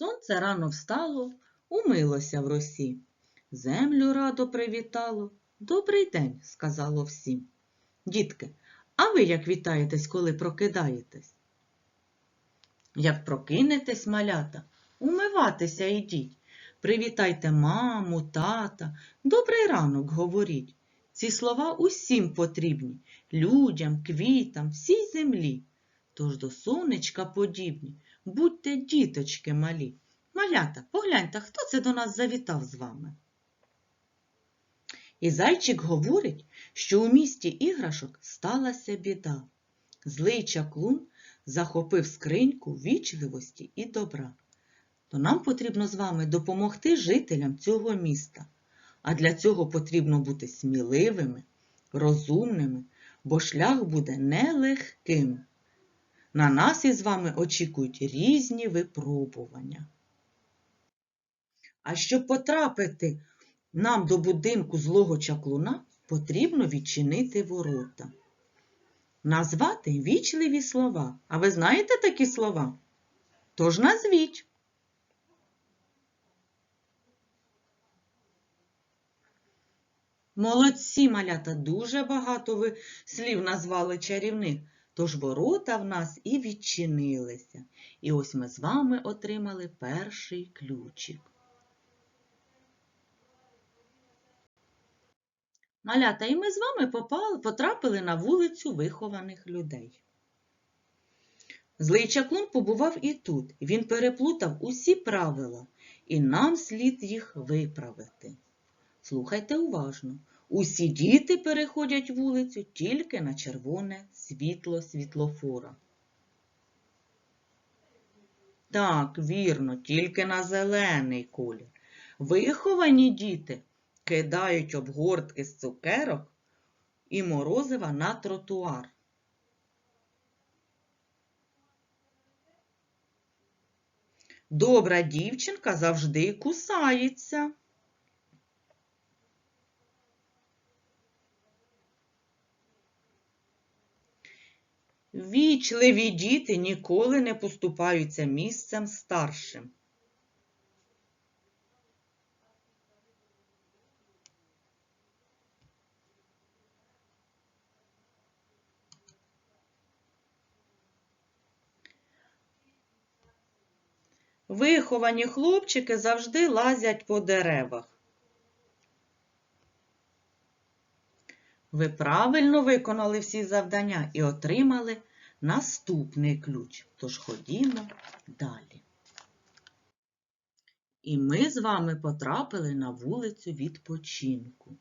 Сонце рано встало, умилося в росі. Землю радо привітало. Добрий день, сказало всім. Дітки, а ви як вітаєтесь, коли прокидаєтесь? Як прокинетесь, малята, умиватися йдіть. Привітайте маму, тата, добрий ранок говоріть. Ці слова усім потрібні, людям, квітам, всій землі. Тож до сонечка подібні, будьте діточки малі. Малята, погляньте, хто це до нас завітав з вами. І зайчик говорить, що у місті іграшок сталася біда. Злий чаклун захопив скриньку вічливості і добра. То нам потрібно з вами допомогти жителям цього міста. А для цього потрібно бути сміливими, розумними, бо шлях буде нелегким. На нас із вами очікують різні випробування. А щоб потрапити нам до будинку злого чаклуна, потрібно відчинити ворота. Назвати вічливі слова. А ви знаєте такі слова? Тож назвіть. Молодці, малята, дуже багато ви слів назвали чарівних. Тож ворота в нас і відчинилися. І ось ми з вами отримали перший ключик. Малята, і ми з вами попали, потрапили на вулицю вихованих людей. Злий чаклун побував і тут. Він переплутав усі правила, і нам слід їх виправити. Слухайте уважно. Усі діти переходять вулицю тільки на червоне світло світлофора. Так, вірно, тільки на зелений колір. Виховані діти кидають обгортки з цукерок і морозива на тротуар. Добра дівчинка завжди кусається. Вічливі діти ніколи не поступаються місцем старшим. Виховані хлопчики завжди лазять по деревах. Ви правильно виконали всі завдання і отримали наступний ключ. Тож ходімо далі. І ми з вами потрапили на вулицю відпочинку.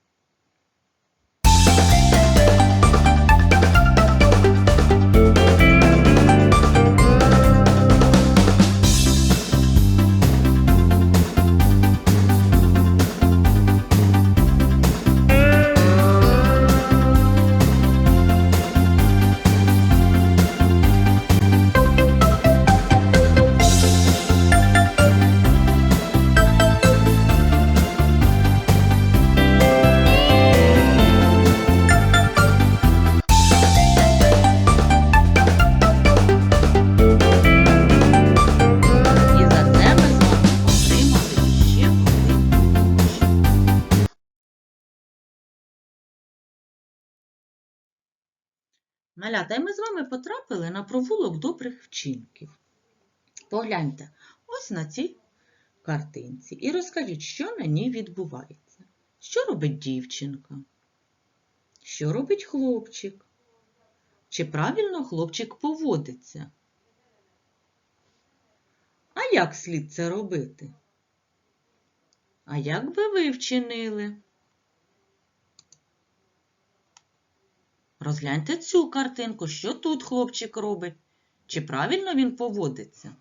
Малята, і ми з вами потрапили на провулок добрих вчинків. Погляньте ось на цій картинці і розкажіть, що на ній відбувається. Що робить дівчинка? Що робить хлопчик? Чи правильно хлопчик поводиться? А як слід це робити? А як би ви вчинили? Розгляньте цю картинку, що тут хлопчик робить. Чи правильно він поводиться?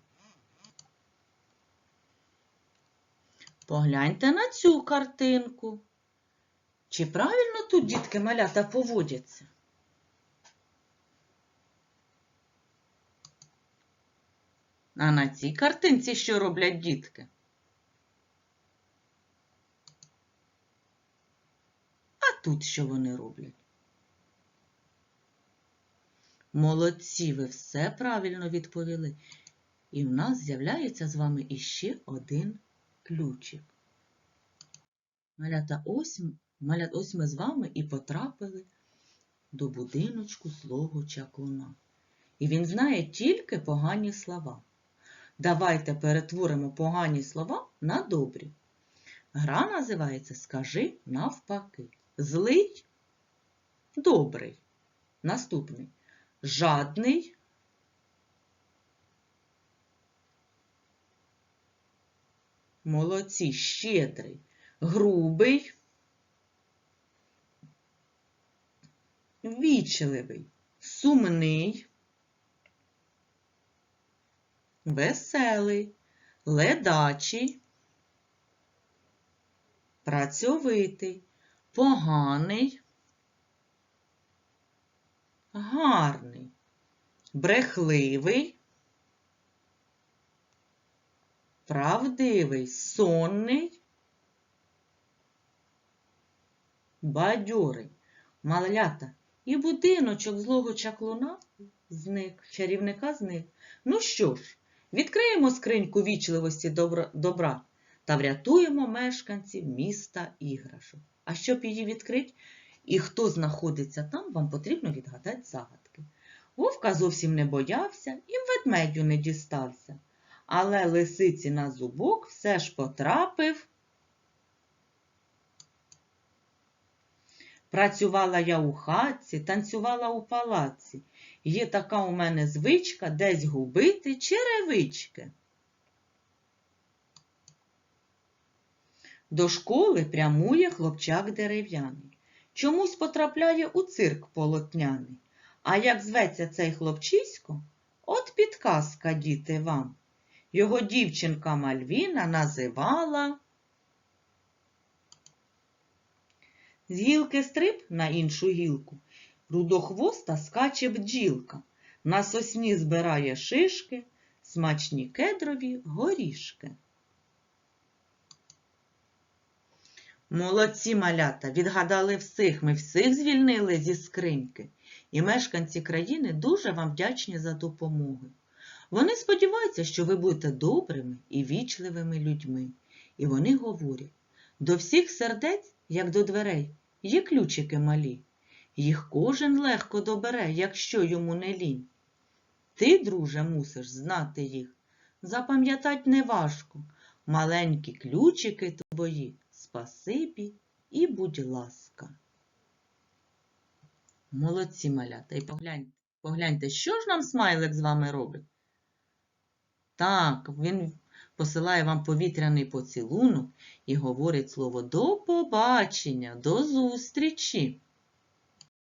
Погляньте на цю картинку. Чи правильно тут дітки малята поводяться? А на цій картинці що роблять дітки? А тут що вони роблять? Молодці, ви все правильно відповіли. І в нас з'являється з вами іще один ключик. Малята, ось, малят, ось ми з вами і потрапили до будиночку злого чаклуна. І він знає тільки погані слова. Давайте перетворимо погані слова на добрі. Гра називається Скажи навпаки. Злий добрий. Наступний. Жадний. Молодці, щедрий, грубий, вічливий, сумний, веселий, ледачий, працьовитий, поганий, гарний, брехливий, правдивий, сонний, бадьорий, малята і будиночок злого чаклуна зник, чарівника зник. Ну що ж, відкриємо скриньку вічливості добра, та врятуємо мешканців міста іграшок. А щоб її відкрити, і хто знаходиться там, вам потрібно відгадати загадки. Вовка зовсім не боявся і ведмедю не дістався. Але лисиці на зубок все ж потрапив. Працювала я у хатці, танцювала у палаці. Є така у мене звичка десь губити черевички. До школи прямує хлопчак дерев'яний. Чомусь потрапляє у цирк полотняний. А як зветься цей хлопчисько, от підказка, діти, вам. Його дівчинка Мальвіна називала з гілки стрип на іншу гілку. Рудохвоста скаче бджілка, на сосні збирає шишки, смачні кедрові горішки. Молодці малята, відгадали всіх, ми всіх звільнили зі скриньки. І мешканці країни дуже вам вдячні за допомогу. Вони сподіваються, що ви будете добрими і вічливими людьми. І вони говорять, до всіх сердець, як до дверей, є ключики малі. Їх кожен легко добере, якщо йому не лінь. Ти, друже, мусиш знати їх. Запам'ятать неважко. Маленькі ключики твої, спасибі і будь ласка. Молодці малята. І погляньте, погляньте, що ж нам смайлик з вами робить? Так, він посилає вам повітряний поцілунок і говорить слово до побачення, до зустрічі.